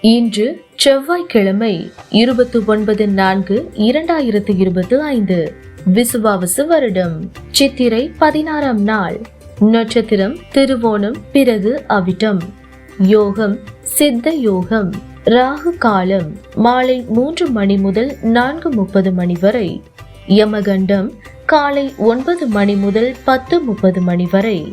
இன்று செவ்வாய்க்கிழமை இருபத்தி ஒன்பது நான்கு இரண்டாயிரத்து இருபத்தி ஐந்து. விசுவாவசு வருடம். சித்திரை பதினாறாம் நாள். நட்சத்திரம் திருவோணம் பிறகு அவிட்டம். யோகம் சித்த யோகம். ராகு காலம் மாலை மூன்று மணி முதல் நான்கு முப்பது மணி வரை. யமகண்டம் காலை ஒன்பது மணி முதல் பத்து முப்பது மணி வரை.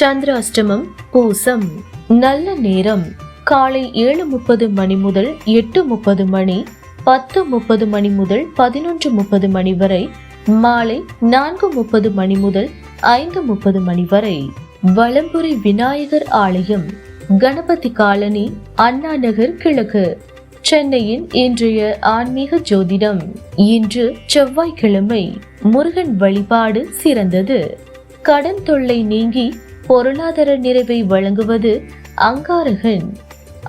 சந்திராஷ்டமம் பூசம். நல்ல நேரம். காலை ஏழு முப்பது மணி முதல் எட்டு முப்பது மணி பத்து முப்பது மணி முதல் பதினொன்று முப்பது மணி வரை மாலை நான்கு முப்பது மணி முதல் ஐந்து முப்பது மணி வரை. வலம்புரி விநாயகர் ஆலயம் கணபதி காலனி அண்ணா நகர் கிழக்கு சென்னையின் இன்றைய ஆன்மீக ஜோதிடம். இன்று செவ்வாய்க்கிழமை முருகன் வழிபாடு சிறந்தது. கடன் தொல்லை நீங்கி பொருளாதார நிறைவை வழங்குவது அங்காரகன்.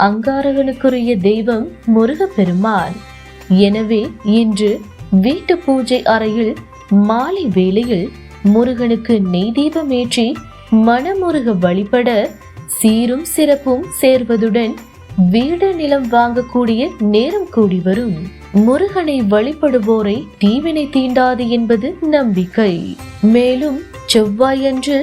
அங்காரகனுக்குரிய தெய்வம் முருகப்பெருமான். எனவே இன்று வீட்டு பூஜை அறையில் மாலை வேளையில் முருகனுக்கு நெய் தீபமேற்றி மனமுருக வழிபட சீரும் சிறப்பும் சேர்வதுடன் வீடு நிலம் வாங்கக்கூடிய நேரம் கூடி வரும். முருகனை வழிபடுவோரை தீவினை தீண்டாது என்பது நம்பிக்கை. மேலும் செவ்வாயன்று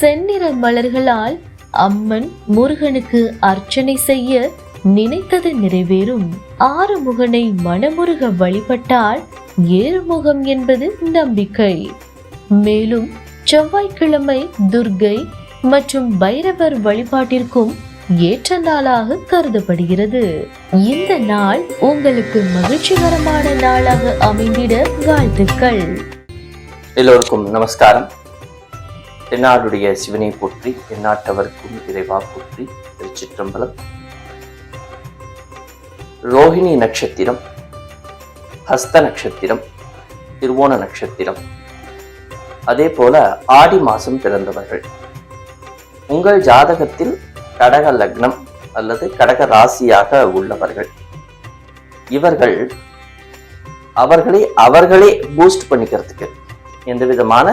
செந்நிற மலர்களால் அம்மன் முருகனுக்கு அர்ச்சனை செய்ய நினைத்தது நிறைவேறும். ஆறுமுகனை மனமுருக வழிபட்டால் ஏறுமுகம் என்பது நம்பிக்கை. மேலும் செவ்வாய்க்கிழமை துர்கை மற்றும் பைரவர் வழிபாட்டிற்கும் ஏற்ற நாளாக கருதப்படுகிறது. இந்த நாள் உங்களுக்கு மகிழ்ச்சிகரமான நாளாக அமைந்திட வாழ்த்துக்கள். எல்லோருக்கும் நமஸ்காரம். தென்னாடுடைய சிவனை போற்றி தென்னாட்டவர்க்கும் இறைவா போற்றி திருச்சிற்றம்பலம். ரோஹிணி நட்சத்திரம் ஹஸ்த நட்சத்திரம் திருவோண நட்சத்திரம். அதே போல ஆடி மாதம் பிறந்தவர்கள். உங்கள் ஜாதகத்தில் கடக லக்னம் அல்லது கடக ராசியாக உள்ளவர்கள். இவர்கள் அவர்களை அவர்களே பூஸ்ட் பண்ணிக்கிறதுக்கு எந்த விதமான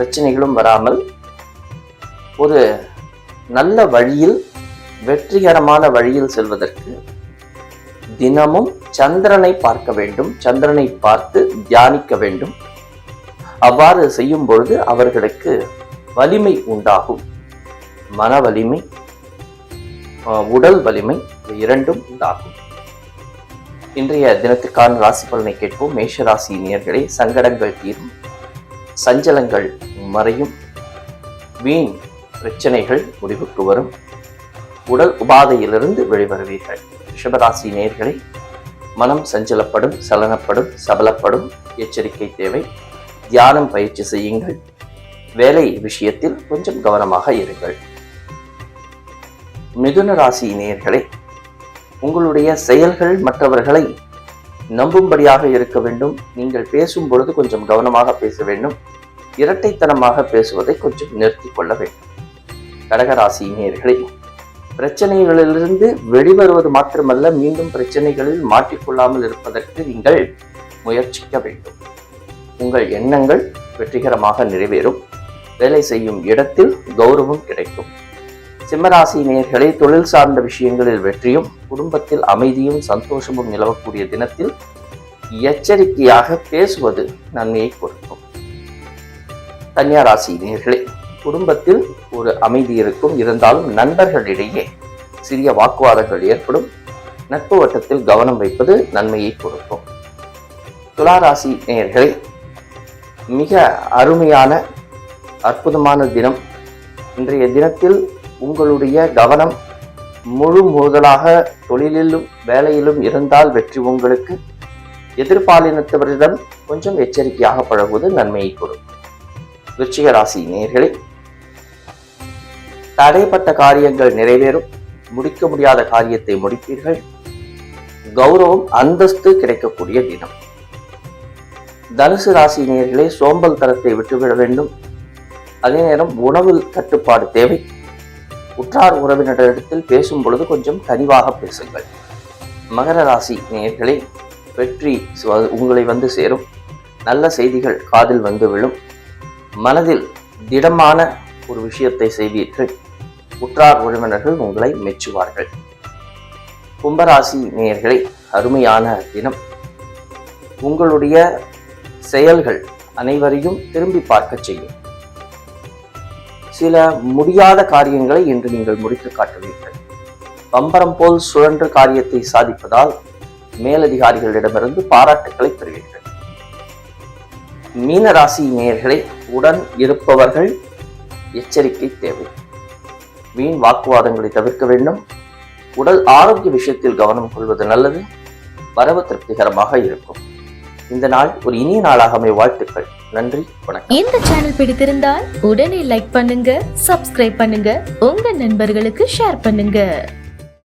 பிரச்சனைகளும் வராமல் ஒரு நல்ல வழியில் வெற்றிகரமான வழியில் செல்வதற்கு தினமும் சந்திரனை பார்க்க வேண்டும் சந்திரனை பார்த்து தியானிக்க வேண்டும். அவ்வாறு செய்யும் பொழுது அவர்களுக்கு வலிமை உண்டாகும். மன வலிமை உடல் வலிமை இரண்டும் உண்டாகும். இன்றைய தினத்துக்கான ராசி பலனை கேட்போம். மேஷ ராசி நேயர்களே சங்கடங்கள் தீரும் சஞ்சலங்கள் மறையும் வீண் பிரச்சனைகள் முடிவுக்கு வரும். உடல் உபாதையிலிருந்து வெளிவருவீர்கள். ரிஷபராசி நேர்களை மனம் சஞ்சலப்படும் சலனப்படும் சபலப்படும். எச்சரிக்கை தேவை. தியானம் பயிற்சி செய்யுங்கள். வேலை விஷயத்தில் கொஞ்சம் கவனமாக இருங்கள். மிதுன ராசி நேயர்களே உங்களுடைய செயல்கள் மற்றவர்களை நம்பும்படியாக இருக்க வேண்டும். நீங்கள் பேசும் பொழுது கொஞ்சம் கவனமாக பேச வேண்டும். இரட்டைத்தனமாக பேசுவதை கொஞ்சம் நிறுத்திக் கொள்ள வேண்டும். கடகராசி நேர்களை பிரச்சனைகளிலிருந்து வெளிவருவது மாத்திரமல்ல மீண்டும் பிரச்சனைகளில் மாட்டிக்கொள்ளாமல் இருப்பதற்கு நீங்கள் முயற்சிக்க வேண்டும். உங்கள் எண்ணங்கள் வெற்றிகரமாக நிறைவேறும். வேலை செய்யும் இடத்தில் கௌரவம் கிடைக்கும். சிம்மராசி நேர்களை தொழில் சார்ந்த விஷயங்களில் வெற்றியும் குடும்பத்தில் அமைதியும் சந்தோஷமும் நிலவக்கூடிய தினத்தில் எச்சரிக்கையாக பேசுவது நன்மையை கொடுக்கும். கன்னியா ராசி நேர்களே குடும்பத்தில் ஒரு அமைதி இருக்கும். இருந்தாலும் நண்பர்களிடையே சிறிய வாக்குவாதங்கள் ஏற்படும். நட்பு வட்டத்தில் கவனம் வைப்பது நன்மையை கொடுக்கும். துலா ராசி நேயர்களே மிக அருமையான அற்புதமான தினம். இன்றைய தினத்தில் உங்களுடைய கவனம் முழு முதலாக தொழிலிலும் வேலையிலும் இருந்தால் வெற்றி உங்களுக்கு. எதிர்பாலினத்தவரிடம் கொஞ்சம் எச்சரிக்கையாக பழகுவது நன்மையை கொடுக்கும். விருச்சிக ராசி நேர்களே தடைப்பட்ட காரியங்கள் நிறைவேறும் முடிக்க முடியாத காரியத்தை முடிப்பீர்கள். கௌரவம் அந்தஸ்து கிடைக்கக்கூடிய தினம். தனுசு ராசி நேர்களே சோம்பல் தரத்தை விட்டுவிட வேண்டும். அதே நேரம் உணவில் கட்டுப்பாடு தேவை. உற்றார் உறவினரிடத்தில் பேசும் பொழுது கொஞ்சம் கனிவாக பேசுங்கள். மகர ராசி நேர்களே வெற்றி உங்களை வந்து சேரும். நல்ல செய்திகள் காதில் வந்து விழும். மனதில் திடமான ஒரு விஷயத்தை செய்வீர்கள் உற்றார் உறவினர்கள் உங்களை மெச்சுவார்கள். கும்பராசி நேயர்களை அருமையான தினம். உங்களுடைய செயல்கள் அனைவரையும் திரும்பி பார்க்க செய்யும். சில முடியாத காரியங்களை இன்று நீங்கள் முடித்து காட்டுவீர்கள். பம்பரம் போல் சுழன்று காரியத்தை சாதிப்பதால் மேலதிகாரிகளிடமிருந்து பாராட்டுக்களை பெறுவீர்கள். மீன ராசி உடன் இருப்பவர்கள் எச்சரிக்கை தேவை. வீண் வாக்குவாதங்களை தவிர்க்க வேண்டும். உடல் ஆரோக்கிய விஷயத்தில் கவனம் கொள்வது நல்லது. வரவு திருப்திகரமாக இருக்கும். இந்த நாள் ஒரு இனிய நாளாக அமைய வாழ்த்துக்கள். நன்றி வணக்கம். இந்த சேனல் பிடித்திருந்தால் உடனே லைக் பண்ணுங்க சப்ஸ்கிரைப் பண்ணுங்க. உங்க நண்பர்களுக்கு ஷேர் பண்ணுங்க.